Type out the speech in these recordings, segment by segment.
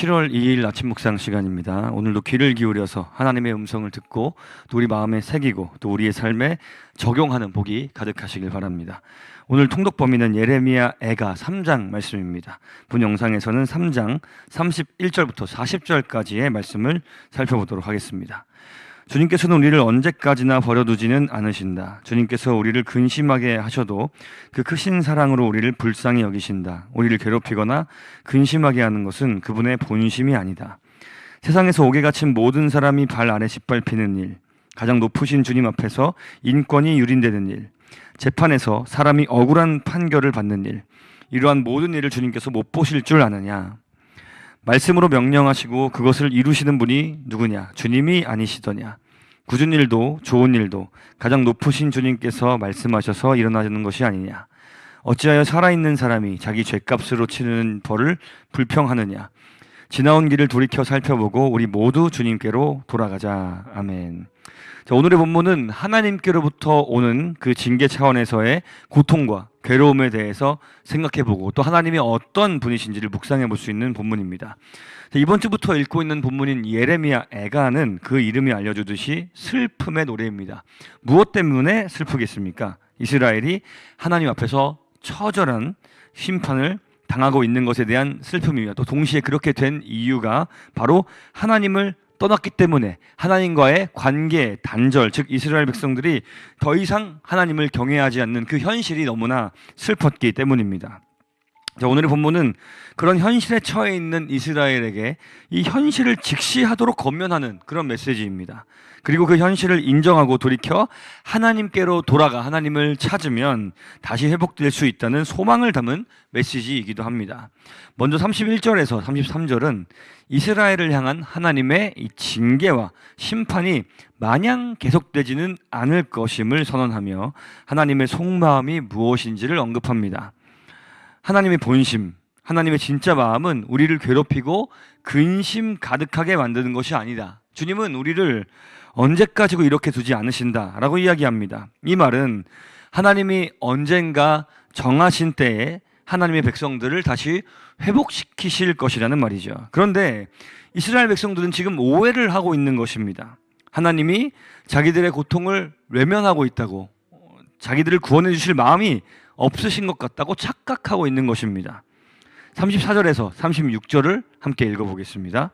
7월 2일 아침 묵상 시간입니다. 오늘도 귀를 기울여서 하나님의 음성을 듣고 또 우리 마음에 새기고 또 우리의 삶에 적용하는 복이 가득하시길 바랍니다. 오늘 통독 범위는 예레미야 애가 3장 말씀입니다. 본 영상에서는 3장 31절부터 40절까지의 말씀을 살펴보도록 하겠습니다. 주님께서는 우리를 언제까지나 버려두지는 않으신다. 주님께서 우리를 근심하게 하셔도 그 크신 사랑으로 우리를 불쌍히 여기신다. 우리를 괴롭히거나 근심하게 하는 것은 그분의 본심이 아니다. 세상에서 옥에 갇힌 모든 사람이 발 아래 짓밟히는 일, 가장 높으신 주님 앞에서 인권이 유린되는 일, 재판에서 사람이 억울한 판결을 받는 일, 이러한 모든 일을 주님께서 못 보실 줄 아느냐? 말씀으로 명령하시고 그것을 이루시는 분이 누구냐? 주님이 아니시더냐? 굳은 일도 좋은 일도 가장 높으신 주님께서 말씀하셔서 일어나는 것이 아니냐? 어찌하여 살아있는 사람이 자기 죄값으로 치르는 벌을 불평하느냐? 지나온 길을 돌이켜 살펴보고 우리 모두 주님께로 돌아가자. 아멘. 자, 오늘의 본문은 하나님께로부터 오는 그 징계 차원에서의 고통과 괴로움에 대해서 생각해보고 또 하나님이 어떤 분이신지를 묵상해 볼 수 있는 본문입니다. 자, 이번 주부터 읽고 있는 본문인 예레미야 애가는 그 이름이 알려주듯이 슬픔의 노래입니다. 무엇 때문에 슬프겠습니까? 이스라엘이 하나님 앞에서 처절한 심판을 당하고 있는 것에 대한 슬픔입니다. 또 동시에 그렇게 된 이유가 바로 하나님을 떠났기 때문에 하나님과의 관계 단절, 즉 이스라엘 백성들이 더 이상 하나님을 경외하지 않는 그 현실이 너무나 슬펐기 때문입니다. 자, 오늘의 본문은 그런 현실에 처해 있는 이스라엘에게 이 현실을 직시하도록 권면하는 그런 메시지입니다. 그리고 그 현실을 인정하고 돌이켜 하나님께로 돌아가 하나님을 찾으면 다시 회복될 수 있다는 소망을 담은 메시지이기도 합니다. 먼저 31절에서 33절은 이스라엘을 향한 하나님의 이 징계와 심판이 마냥 계속되지는 않을 것임을 선언하며 하나님의 속마음이 무엇인지를 언급합니다. 하나님의 본심, 하나님의 진짜 마음은 우리를 괴롭히고 근심 가득하게 만드는 것이 아니다. 주님은 우리를 언제까지고 이렇게 두지 않으신다라고 이야기합니다. 이 말은 하나님이 언젠가 정하신 때에 하나님의 백성들을 다시 회복시키실 것이라는 말이죠. 그런데 이스라엘 백성들은 지금 오해를 하고 있는 것입니다. 하나님이 자기들의 고통을 외면하고 있다고, 자기들을 구원해 주실 마음이 없으신 것 같다고 착각하고 있는 것입니다. 34절에서 36절을 함께 읽어보겠습니다.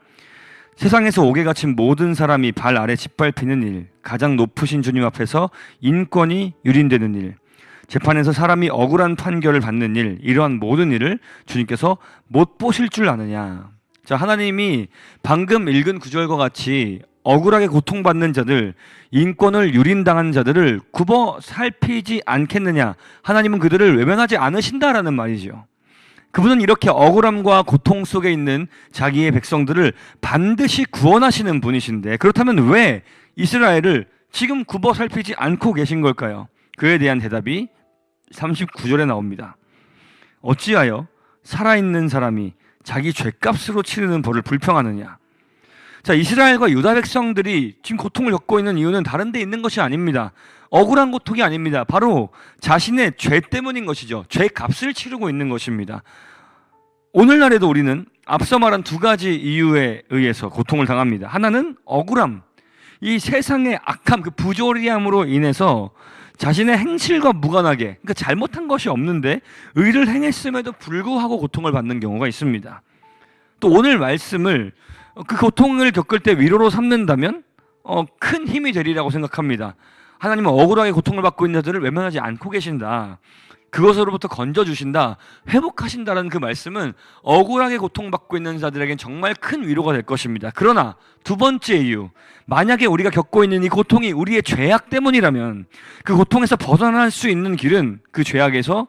세상에서 옥에 갇힌 모든 사람이 발 아래 짓밟히는 일, 가장 높으신 주님 앞에서 인권이 유린되는 일, 재판에서 사람이 억울한 판결을 받는 일, 이러한 모든 일을 주님께서 못 보실 줄 아느냐. 자, 하나님이 방금 읽은 구절과 같이 억울하게 고통받는 자들, 인권을 유린당한 자들을 굽어 살피지 않겠느냐. 하나님은 그들을 외면하지 않으신다라는 말이죠. 그분은 이렇게 억울함과 고통 속에 있는 자기의 백성들을 반드시 구원하시는 분이신데 그렇다면 왜 이스라엘을 지금 굽어 살피지 않고 계신 걸까요? 그에 대한 대답이 39절에 나옵니다. 어찌하여 살아있는 사람이 자기 죄값으로 치르는 벌을 불평하느냐? 자, 이스라엘과 유다 백성들이 지금 고통을 겪고 있는 이유는 다른 데 있는 것이 아닙니다. 억울한 고통이 아닙니다. 바로 자신의 죄 때문인 것이죠. 죄 값을 치르고 있는 것입니다. 오늘날에도 우리는 앞서 말한 두 가지 이유에 의해서 고통을 당합니다. 하나는 억울함. 이 세상의 악함, 그 부조리함으로 인해서 자신의 행실과 무관하게, 그러니까 잘못한 것이 없는데 의를 행했음에도 불구하고 고통을 받는 경우가 있습니다. 또 오늘 말씀을 그 고통을 겪을 때 위로로 삼는다면 어, 큰 힘이 되리라고 생각합니다. 하나님은 억울하게 고통을 받고 있는 자들을 외면하지 않고 계신다. 그것으로부터 건져 주신다. 회복하신다라는 그 말씀은 억울하게 고통받고 있는 자들에겐 정말 큰 위로가 될 것입니다. 그러나 두 번째 이유. 만약에 우리가 겪고 있는 이 고통이 우리의 죄악 때문이라면 그 고통에서 벗어날 수 있는 길은 그 죄악에서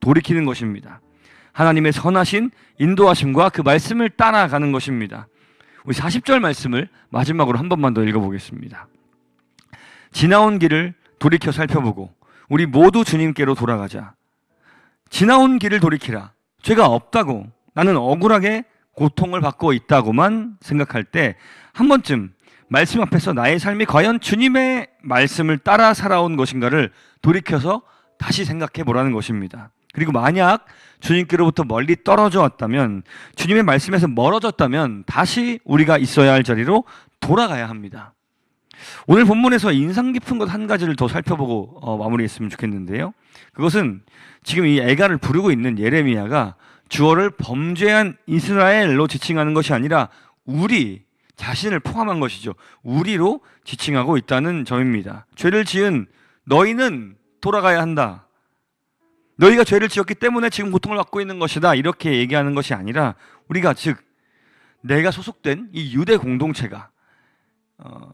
돌이키는 것입니다. 하나님의 선하신 인도하심과 그 말씀을 따라가는 것입니다. 우리 40절 말씀을 마지막으로 한 번만 더 읽어보겠습니다. 지나온 길을 돌이켜 살펴보고 우리 모두 주님께로 돌아가자. 지나온 길을 돌이키라. 죄가 없다고 나는 억울하게 고통을 받고 있다고만 생각할 때 한 번쯤 말씀 앞에서 나의 삶이 과연 주님의 말씀을 따라 살아온 것인가를 돌이켜서 다시 생각해 보라는 것입니다. 그리고 만약 주님께로부터 멀리 떨어져 왔다면 주님의 말씀에서 멀어졌다면 다시 우리가 있어야 할 자리로 돌아가야 합니다. 오늘 본문에서 인상 깊은 것 한 가지를 더 살펴보고 어, 마무리했으면 좋겠는데요. 그것은 지금 이 애가를 부르고 있는 예레미야가 주어를 범죄한 이스라엘로 지칭하는 것이 아니라 우리 자신을 포함한 것이죠. 우리로 지칭하고 있다는 점입니다. 죄를 지은 너희는 돌아가야 한다. 너희가 죄를 지었기 때문에 지금 고통을 받고 있는 것이다. 이렇게 얘기하는 것이 아니라 우리가 즉 내가 소속된 이 유대 공동체가 어,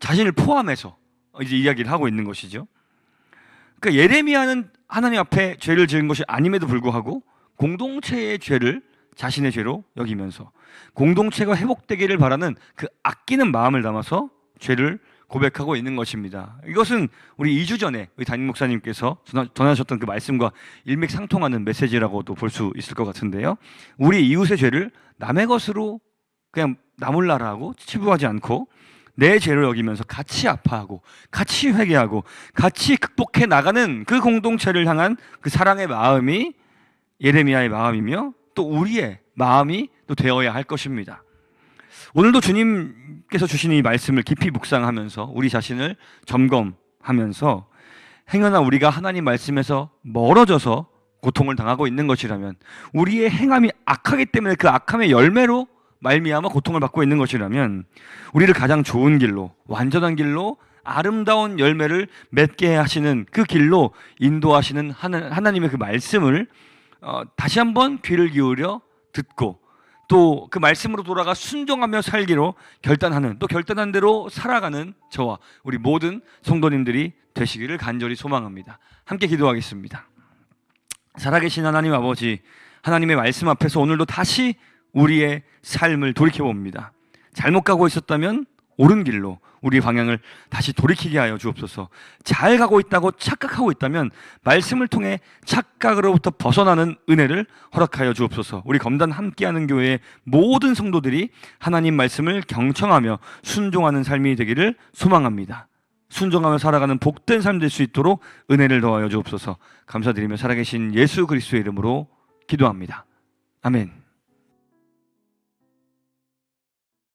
자신을 포함해서 이제 이야기를 하고 있는 것이죠. 그러니까 예레미야는 하나님 앞에 죄를 지은 것이 아님에도 불구하고 공동체의 죄를 자신의 죄로 여기면서 공동체가 회복되기를 바라는 그 아끼는 마음을 담아서 죄를 고백하고 있는 것입니다. 이것은 우리 2주 전에 우리 담임 목사님께서 전하- 전하셨던 그 말씀과 일맥상통하는 메시지라고도 볼 수 있을 것 같은데요. 우리 이웃의 죄를 남의 것으로 그냥 나몰라라 하고 치부하지 않고 내 죄를 여기면서 같이 아파하고 같이 회개하고 같이 극복해 나가는 그 공동체를 향한 그 사랑의 마음이 예레미야의 마음이며 또 우리의 마음이 또 되어야 할 것입니다. 오늘도 주님께서 주신 이 말씀을 깊이 묵상하면서 우리 자신을 점검하면서 행여나 우리가 하나님 말씀에서 멀어져서 고통을 당하고 있는 것이라면 우리의 행함이 악하기 때문에 그 악함의 열매로 말미암아 고통을 받고 있는 것이라면 우리를 가장 좋은 길로 완전한 길로 아름다운 열매를 맺게 하시는 그 길로 인도하시는 하나- 하나님의 그 말씀을 어, 다시 한번 귀를 기울여 듣고 또 그 말씀으로 돌아가 순종하며 살기로 결단하는 또 결단한 대로 살아가는 저와 우리 모든 성도님들이 되시기를 간절히 소망합니다. 함께 기도하겠습니다. 살아계신 하나님 아버지, 하나님의 말씀 앞에서 오늘도 다시 우리의 삶을 돌이켜 봅니다. 잘못 가고 있었다면 옳은 길로 우리 방향을 다시 돌이키게 하여 주옵소서. 잘 가고 있다고 착각하고 있다면 말씀을 통해 착각으로부터 벗어나는 은혜를 허락하여 주옵소서. 우리 검단 함께하는 교회의 모든 성도들이 하나님 말씀을 경청하며 순종하는 삶이 되기를 소망합니다. 순종하며 살아가는 복된 삶 될 수 있도록 은혜를 더하여 주옵소서. 감사드리며 살아계신 예수 그리스도의 이름으로 기도합니다. 아멘.